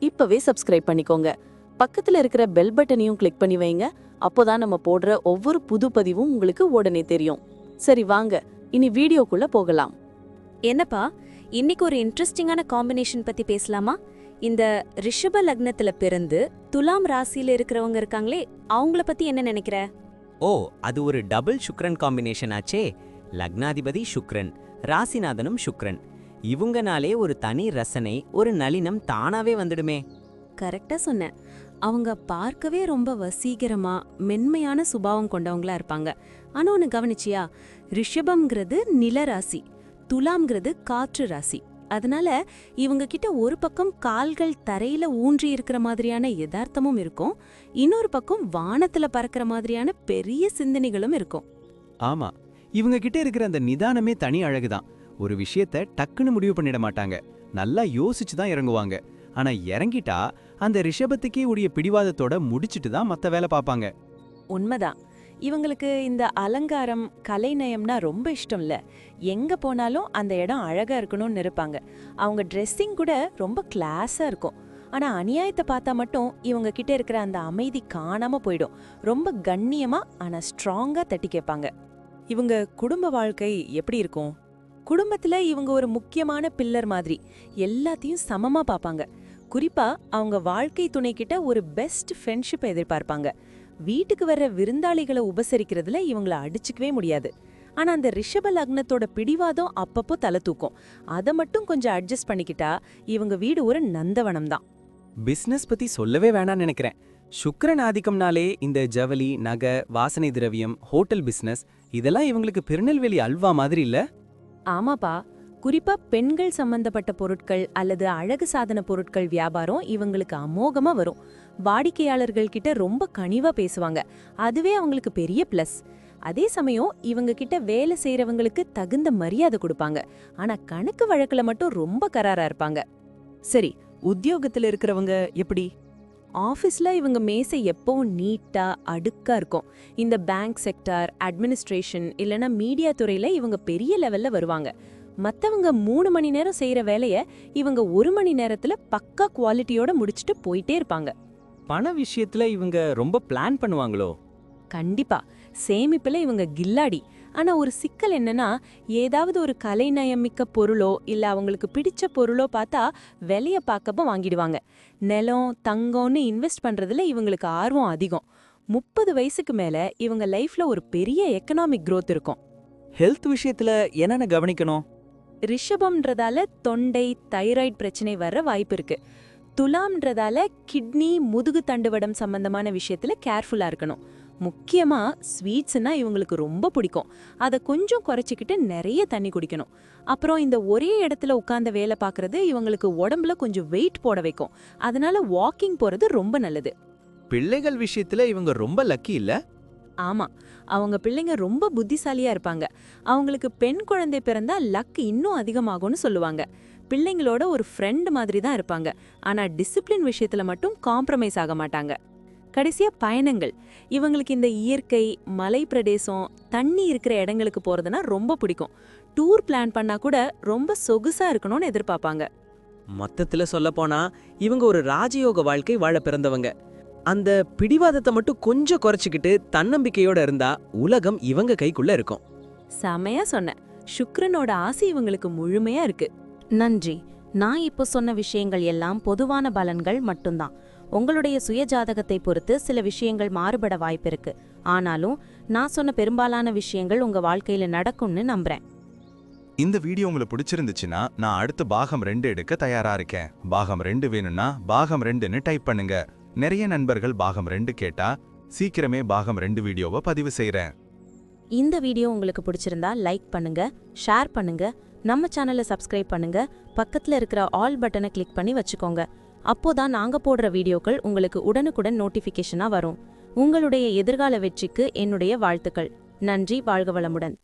இப்பவே சப்ஸ்கிரைப் பண்ணிக்கோங்க. பக்கத்துல இருக்கிற பெல் பட்டனையும் கிளிக் பண்ணி வைங்க. அப்போதான் நம்ம போடுற ஒவ்வொரு புது பதிவும் உங்களுக்கு உடனே தெரியும். சரி வாங்க. இனி வீடியோக்குள்ள போகலாம். என்னப்பா இன்னைக்கு ஒரு இன்ட்ரெஸ்டிங்கான காம்பினேஷன் பத்தி பேசலாமா? இந்த ரிஷப லக்னத்துல பிறந்து துலாம் ராசியில இருக்கிறவங்க இருக்காங்களே அவங்கள பத்தி என்ன நினைக்கிற? ஓ அது ஒரு டபுள் சுக்ரன் காம்பினேஷன் ஆச்சே. லக்னாதிபதி சுக்ரன் ராசிநாதனும் சுக்ரன் இவங்கனாலே ஒரு தனி ரசனை ஒரு நளினம் தானாவே வந்துடுமே. கரெக்டா சொன்ன. அவங்க பார்க்கவே ரொம்ப வசீகரமா மென்மையான சுபாவம் கொண்டவங்களா இருப்பாங்க. ஆனா ஒன்னு கவனிச்சியா? ரிஷபம்ங்கிறது நில ராசி துலாம்ங்கிறது காற்று ராசி. அதனால இவங்க கிட்ட ஒரு பக்கம் கால்கள் தரையில ஊன்றி இருக்கிற மாதிரியான யதார்த்தமும் இருக்கும். இன்னொரு பக்கம் வானத்துல பறக்கிற மாதிரியான பெரிய சிந்தனைகளும் இருக்கும். ஆமா. இவங்க கிட்ட இருக்கிற அந்த நிதானமே தனி அழகுதான். ஒரு விஷயத்த டக்குன்னு முடிவு பண்ணிட மாட்டாங்க. நல்லா யோசிச்சு தான் இறங்குவாங்க. ஆனா இறங்கிட்டா அந்த ரிஷபத்துக்கே உடைய பிடிவாதத்தோட முடிச்சிட்டு தான் மத்த வேலை பார்ப்பாங்க. உண்மைதான். இவங்களுக்கு இந்த அலங்காரம் கலைநயம்னா ரொம்ப இஷ்டம் இல்ல எங்க போனாலும் அந்த இடம் அழகா இருக்கணும்னு இருப்பாங்க அவங்க ட்ரெஸ்ஸிங் கூட ரொம்ப கிளாஸா இருக்கும். ஆனா அநியாயத்தை பார்த்தா மட்டும் இவங்க கிட்ட இருக்கிற அந்த அமைதி காணாம போயிடும். ரொம்ப கண்ணியமா ஆனா ஸ்ட்ராங்கா தட்டி கேட்பாங்க. இவங்க குடும்ப வாழ்க்கை எப்படி இருக்கும்? குடும்பத்துல இவங்க ஒரு முக்கியமான பில்லர் மாதிரி. எல்லாத்தையும் சமமா பார்ப்பாங்க குறிப்பா அவங்க வாழ்க்கை துணை கிட்ட ஒரு பெஸ்ட் ஃப்ரெண்ட்ஷிப் எதிர்பார்ப்பாங்க. வீட்டுக்கு வர்ற விருந்தாளிகளை உபசரிக்கிறதுல இவங்கள அடிச்சுக்கவே முடியாது. ஆனா அந்த ரிஷப லக்னத்தோட பிடிவாதம் அப்பப்போ தலை தூக்கும். அதை மட்டும் கொஞ்சம் அட்ஜஸ்ட் பண்ணிக்கிட்டா இவங்க வீடு ஒரு நந்தவனம் தான். பிசினஸ் பத்தி சொல்லவே வேணாம்னு நினைக்கிறேன். சுக்கரன் ஆதிக்கம்னாலே இந்த ஜவளி நகை வாசனை திரவியம் ஹோட்டல் பிசினஸ் இதெல்லாம் இவங்களுக்கு திருநெல்வேலி அல்வா மாதிரி இல்ல? ஆமாப்பா. குறிப்பா பெண்கள் சம்பந்தப்பட்ட பொருட்கள் அல்லது அழகு சாதன பொருட்கள் வியாபாரம் இவங்களுக்கு அமோகமா வரும். வாடிக்கையாளர்கள் கிட்ட ரொம்ப கனிவா பேசுவாங்க. அதுவே அவங்களுக்கு பெரிய பிளஸ் அதே சமயம் இவங்க கிட்ட வேலை செய்யறவங்களுக்கு தகுந்த மரியாதை கொடுப்பாங்க. ஆனா கணக்கு வழக்குல மட்டும் ரொம்ப கராரா இருப்பாங்க. சரி உத்தியோகத்துல இருக்கிறவங்க எப்படி? ஆஃபீஸ்ல இவங்க மேசை எப்பவும் நீட்டா அடுக்கா இருக்கும். இந்த பேங்க் செக்டார் அட்மினிஸ்ட்ரேஷன் இல்லனா மீடியா துறையில இவங்க பெரிய லெவல்ல வருவாங்க. மத்தவங்க மூணு மணி நேரம் செய்யற வேலைய இவங்க ஒரு மணி நேரத்துல பக்கா குவாலிட்டியோட முடிச்சுட்டு போயிட்டே இருப்பாங்க. பண விஷயத்துல இவங்க ரொம்ப பிளான் பண்ணுவாங்களோ? கண்டிப்பா. சேமிப்புல இவங்க கில்லாடி. ஆனா ஒரு சிக்கல் என்னன்னா ஏதாவது ஒரு கலைநயம் மிக்க பொருளோ இல்ல அவங்களுக்கு பிடிச்ச பொருளோ பார்த்தா விலைய பார்க்கப்ப வாங்கிடுவாங்க. நிலம் தங்கம்னு இன்வெஸ்ட் பண்றதுல இவங்களுக்கு ஆர்வம் அதிகம். முப்பது வயசுக்கு மேல இவங்க லைஃப்ல ஒரு பெரிய எக்கனாமிக் growth இருக்கும். ஹெல்த் விஷயத்துல என்னென்ன கவனிக்கணும்? ரிஷபம்ன்றதால தொண்டை தைராய்டு பிரச்சனை வர வாய்ப்பு இருக்கு. துலாம்ன்றதால கிட்னி முதுகு தண்டுவடம் சம்பந்தமான விஷயத்துல கேர்ஃபுல்லா இருக்கணும். முக்கியமா ஸ்வீட்ஸ்னா இவங்களுக்கு ரொம்ப பிடிக்கும். அதை கொஞ்சம் குறைச்சிக்கிட்டு நிறைய தண்ணி குடிக்கணும். அப்புறம் இந்த ஒரே இடத்துல உட்கார்ந்த வேலை பார்க்கறது இவங்களுக்கு உடம்புல கொஞ்சம் வெயிட் போட வைக்கும். அதனால வாக்கிங் போறது ரொம்ப நல்லது. பிள்ளைகள் விஷயத்துல இவங்க ரொம்ப லக்கி இல்ல? ஆமா. அவங்க பிள்ளைங்க ரொம்ப புத்திசாலியா இருப்பாங்க. அவங்களுக்கு பெண் குழந்தை பிறந்தா லக் இன்னும் அதிகமாகும்னு சொல்லுவாங்க. பிள்ளைங்களோட ஒரு ஃப்ரெண்ட் மாதிரி தான் இருப்பாங்க. ஆனா டிசிப்ளின் விஷயத்துல மட்டும் காம்ப்ரமைஸ் ஆக மாட்டாங்க. கடைசியா பயணங்கள். இவங்களுக்கு இந்த இயற்கை மலை பிரதேசம் தண்ணி இருக்கிற இடங்களுக்கு போறதுனா ரொம்ப பிடிக்கும். டூர் பிளான் பண்ணா கூட ரொம்ப சொகுசா இருக்கணும்னு எதிர்பார்ப்பாங்க. மொத்தத்துல சொல்லப்போனா இவங்க ஒரு ராஜயோக வாழ்க்கை வாழ பிறந்தவங்க. அந்த பிடிவாதத்தை மட்டும் கொஞ்சம் குறைச்சிக்கிட்டு தன்னம்பிக்கையோட இருந்தா உலகம் இவங்க கைக்குள்ள இருக்கும். செமையா சொன்னேன் சுக்ரனோட ஆசை இவங்களுக்கு முழுமையா இருக்கு. நன்றி. நான் இப்போ சொன்ன விஷயங்கள் எல்லாம் பொதுவான பலன்கள் மட்டும்தான். உங்களுடைய சுயஜாதகத்தை பொறுத்து சில விஷயங்கள் மாறுபட வாய்ப்பிருக்கு. ஆனாலும் நான் சொன்ன பெரும்பாலான விஷயங்கள் உங்க வாழ்க்கையில நடக்கும்னு நம்புறேன். இந்த வீடியோ உங்களுக்கு பிடிச்சிருந்துச்சுன்னா நான் அடுத்து பாகம் ரெண்டு எடுக்க தயாரா இருக்கேன். பாகம் ரெண்டு வேணும்னா பாகம் ரெண்டுன்னு டைப் பண்ணுங்க. நிறைய நண்பர்கள் பாகம் ரெண்டு கேட்டா சீக்கிரமே பாகம் ரெண்டு வீடியோவை பதிவு செய்றேன். இந்த வீடியோ உங்களுக்கு பிடிச்சிருந்தா லைக் பண்ணுங்க ஷேர் பண்ணுங்க நம்ம சேனலை சப்ஸ்கிரைப் பண்ணுங்க பக்கத்துல இருக்கிற ஆல் பட்டனை கிளிக் பண்ணி வச்சுக்கோங்க. அப்போதான் நாங்க போடுற வீடியோக்கள் உங்களுக்கு உடனுக்குடன் நோட்டிஃபிகேஷனா வரும். உங்களுடைய எதிர்கால வெற்றிக்கு என்னுடைய வாழ்த்துக்கள். நன்றி வாழ்க வளமுடன்.